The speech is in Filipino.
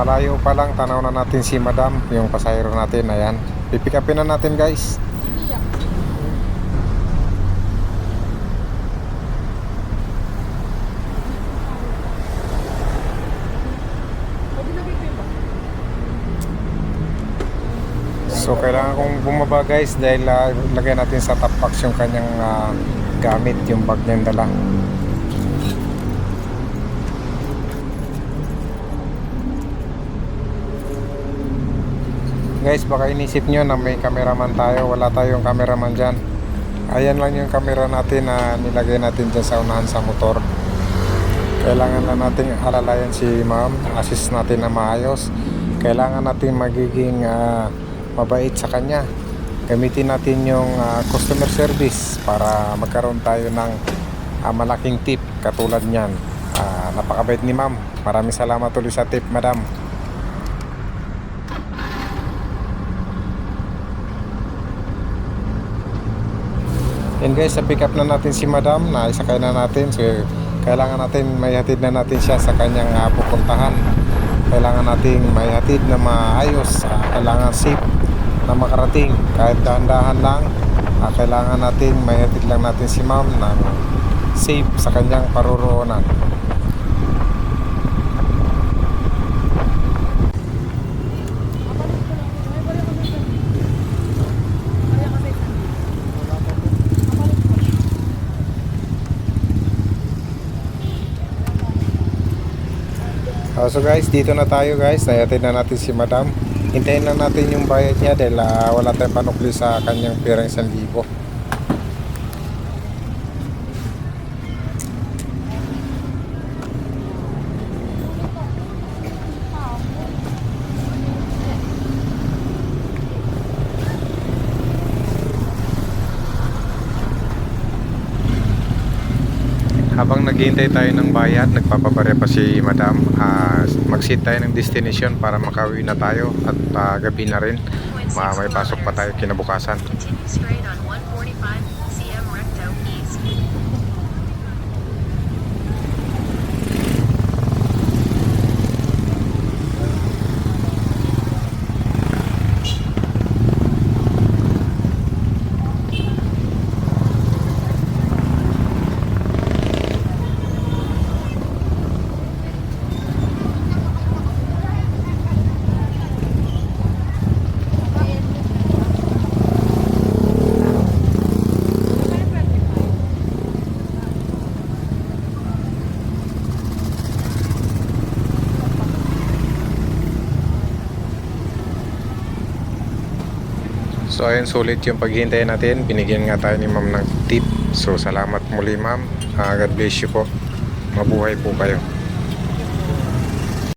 malayo pa lang tanaw na natin si madam yung pasahero natin. Ayan pipick upin na natin guys. So kailangan kong bumaba guys dahil ah, lagay natin sa top box yung kanyang ah, gamit yung bag niyang dala Guys, baka inisip nyo na may cameraman tayo. Wala tayong cameraman dyan. Ayan lang yung camera natin na nilagay natin dyan sa unahan sa motor. Kailangan lang natin alalayan si ma'am. Assist natin na maayos. Kailangan natin magiging ah, mabait sa kanya. Gamitin natin yung ah, customer service para magkaroon tayo ng ah, malaking tip katulad niyan. Ah, napakabait ni ma'am. Maraming salamat ulit sa tip, madam. Yan guys, sa pick up na natin si Madam, na isakay na natin. So, kailangan natin may hatid na natin siya sa kanyang uh, pupuntahan. Kailangan natin may hatid na maayos. ah, kailangan safe na makarating. Kahit dahan-dahan lang, ah, kailangan natin may hatid lang natin si Ma'am na safe sa kanyang paruroonan. Ah, so guys, dito na tayo guys. Nayatid na natin si Madam. Hintayin lang natin yung bayad niya dahil ah, wala tayong panukli sa kanyang pirang 1,000. Habang naghihintay tayo ng bayad, nagpapabarya pa si Madam. Ah, mag-sit tayo ng destination para makauwi na tayo at ah, gabi na rin. Ma may pasok pa tayo kinabukasan. So ayun, sulit yung paghihintay natin. Binigyan nga tayo ni ma'am ng tip. So salamat muli ma'am. Ah, God bless you po. Mabuhay po kayo.